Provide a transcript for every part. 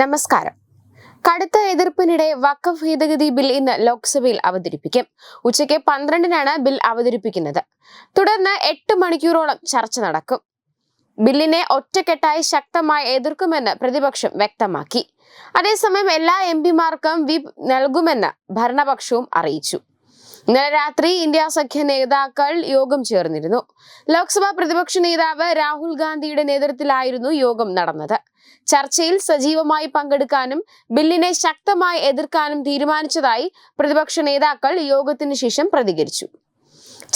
നമസ്കാരം. കടുത്ത എതിർപ്പിനിടെ വഖഫ് ഭേദഗതി ബിൽ ഇന്ന് ലോക്സഭയിൽ അവതരിപ്പിക്കും. ഉച്ചയ്ക്ക് പന്ത്രണ്ടിനാണ് ബിൽ അവതരിപ്പിക്കുന്നത്. തുടർന്ന് എട്ട് മണിക്കൂറോളം ചർച്ച നടക്കും. ബില്ലിനെ ഒറ്റക്കെട്ടായി ശക്തമായി എതിർക്കുമെന്ന് പ്രതിപക്ഷം വ്യക്തമാക്കി. അതേസമയം എല്ലാ എം പിമാർക്കും വിപ്പ് നൽകുമെന്ന് ഭരണപക്ഷവും അറിയിച്ചു. ഇന്നലെ രാത്രി ഇന്ത്യ സഖ്യ നേതാക്കൾ യോഗം ചേർന്നിരുന്നു. ലോക്സഭാ പ്രതിപക്ഷ നേതാവ് രാഹുൽ ഗാന്ധിയുടെ നേതൃത്വത്തിലായിരുന്നു യോഗം നടന്നത്. ചർച്ചയിൽ സജീവമായി പങ്കെടുക്കാനും ബില്ലിനെ ശക്തമായി എതിർക്കാനും തീരുമാനിച്ചതായി പ്രതിപക്ഷ നേതാക്കൾ യോഗത്തിന് ശേഷം പ്രതികരിച്ചു.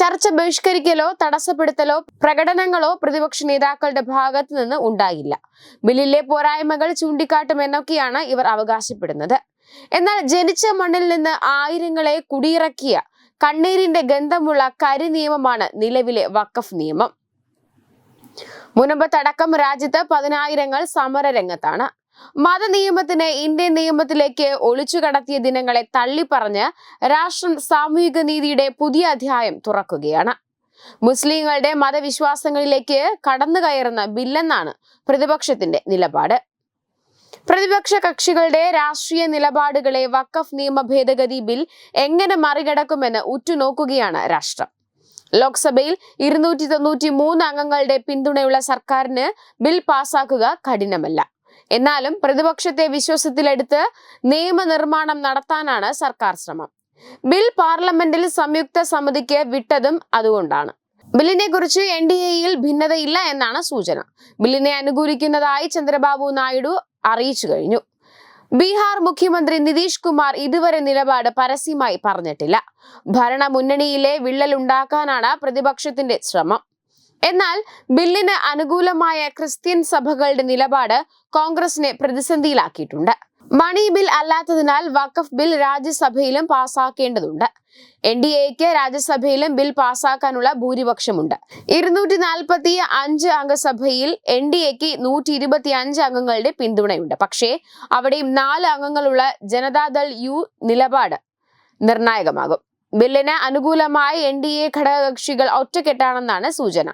ചർച്ച ബഹിഷ്കരിക്കലോ തടസ്സപ്പെടുത്തലോ പ്രകടനങ്ങളോ പ്രതിപക്ഷ നേതാക്കളുടെ ഭാഗത്തു നിന്ന് ഉണ്ടായില്ല. ബില്ലിലെ പോരായ്മകൾ ചൂണ്ടിക്കാട്ടുമെന്നൊക്കെയാണ് ഇവർ അവകാശപ്പെടുന്നത്. എന്നാൽ ജനിച്ച മണ്ണിൽ നിന്ന് ആയിരങ്ങളെ കുടിയിറക്കിയ കണ്ണീരിന്റെ ഗന്ധമുള്ള കരിനിയമമാണ് നിലവിലെ വക്കഫ് നിയമം. മുനമ്പത്തടക്കം രാജ്യത്ത് പതിനായിരങ്ങൾ സമരരംഗത്താണ്. മതനിയമത്തിനെ ഇന്ത്യൻ നിയമത്തിലേക്ക് ഒളിച്ചു കടത്തിയ ദിനങ്ങളെ തള്ളിപ്പറഞ്ഞ് രാഷ്ട്രം സാമൂഹിക നീതിയുടെ പുതിയ അധ്യായം തുറക്കുകയാണ്. മുസ്ലിങ്ങളുടെ മതവിശ്വാസങ്ങളിലേക്ക് കടന്നു കയറുന്ന ബില്ലെന്നാണ് പ്രതിപക്ഷത്തിന്റെ നിലപാട്. പ്രതിപക്ഷ കക്ഷികളുടെ രാഷ്ട്രീയ നിലപാടുകളെ വഖഫ് നിയമ ഭേദഗതി ബിൽ എങ്ങനെ മറികടക്കുമെന്ന് ഉറ്റുനോക്കുകയാണ് രാഷ്ട്രം. ലോക്സഭയിൽ ഇരുന്നൂറ്റി തൊണ്ണൂറ്റി മൂന്ന് അംഗങ്ങളുടെ പിന്തുണയുള്ള സർക്കാരിന് ബിൽ പാസാക്കുക കഠിനമല്ല. എന്നാലും പ്രതിപക്ഷത്തെ വിശ്വാസത്തിലെടുത്ത് നിയമനിർമ്മാണം നടത്താനാണ് സർക്കാർ ശ്രമം. ബിൽ പാർലമെന്റിൽ സംയുക്ത സമിതിക്ക് വിട്ടതും അതുകൊണ്ടാണ്. ബില്ലിനെ കുറിച്ച് എൻ ഡി എയിൽ ഭിന്നതയില്ല എന്നാണ് സൂചന. ബില്ലിനെ അനുകൂലിക്കുന്നതായി ചന്ദ്രബാബു നായിഡു അറിയിച്ചു കഴിഞ്ഞു. ബീഹാർ മുഖ്യമന്ത്രി നിതീഷ് കുമാർ ഇതുവരെ നിലപാട് പരസ്യമായി പറഞ്ഞിട്ടില്ല. ഭരണ മുന്നണിയിലെ വിള്ളലുണ്ടാക്കാനാണ് പ്രതിപക്ഷത്തിന്റെ ശ്രമം. എന്നാൽ ബില്ലിന് അനുകൂലമായ ക്രിസ്ത്യൻ സഭകളുടെ നിലപാട് കോൺഗ്രസിനെ പ്രതിസന്ധിയിലാക്കിയിട്ടുണ്ട്. മണി ബിൽ അല്ലാത്തതിനാൽ വഖഫ് ബിൽ രാജ്യസഭയിലും പാസാക്കേണ്ടതുണ്ട്. എൻ ഡി എക്ക് രാജ്യസഭയിലും ബിൽ പാസാക്കാനുള്ള ഭൂരിപക്ഷമുണ്ട്. ഇരുന്നൂറ്റി നാൽപ്പത്തി അഞ്ച് അംഗസഭയിൽ എൻ ഡി എക്ക് നൂറ്റി ഇരുപത്തി അഞ്ച് അംഗങ്ങളുടെ പിന്തുണയുണ്ട്. പക്ഷേ അവിടെയും നാല് അംഗങ്ങളുള്ള ജനതാദൾ യു നിലപാട് നിർണായകമാകും. ബില്ലിന് അനുകൂലമായി എൻ ഡി എ ഘടകകക്ഷികൾ ഒറ്റക്കെട്ടാണെന്നാണ് സൂചന.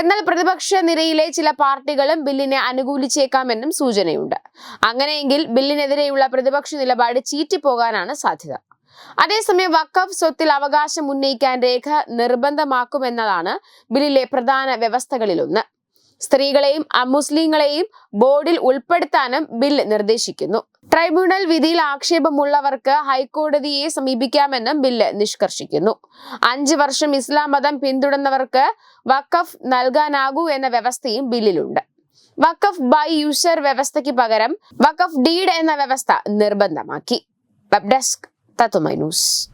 എന്നാൽ പ്രതിപക്ഷ നിരയിലെ ചില പാർട്ടികളും ബില്ലിനെ അനുകൂലിച്ചേക്കാമെന്നും സൂചനയുണ്ട്. അങ്ങനെയെങ്കിൽ ബില്ലിനെതിരെയുള്ള പ്രതിപക്ഷ നിലപാട് ചീറ്റിപ്പോകാനാണ് സാധ്യത. അതേസമയം വക്കഫ് സ്വത്തിൽ അവകാശം ഉന്നയിക്കാൻ രേഖ നിർബന്ധമാക്കുമെന്നതാണ് ബില്ലിലെ പ്രധാന വ്യവസ്ഥകളിലൊന്ന്. സ്ത്രീകളെയും അമുസ്ലിങ്ങളെയും ബോർഡിൽ ഉൾപ്പെടുത്താനും ബിൽ നിർദ്ദേശിക്കുന്നു. ട്രൈബ്യൂണൽ വിധിയിൽ ആക്ഷേപമുള്ളവർക്ക് ഹൈക്കോടതിയെ സമീപിക്കാമെന്നും ബില്ല് നിഷ്കർഷിക്കുന്നു. അഞ്ച് വർഷം ഇസ്ലാം മതം പിന്തുടർന്നവർക്ക് വഖഫ് നൽകാനാകൂ എന്ന വ്യവസ്ഥയും ബില്ലിലുണ്ട്. വഖഫ് ബൈ യൂസർ വ്യവസ്ഥയ്ക്ക് പകരം വഖഫ് ഡീഡ് എന്ന വ്യവസ്ഥ നിർബന്ധമാക്കി. വെബ് ഡെസ്ക് തത്തുമൈ news.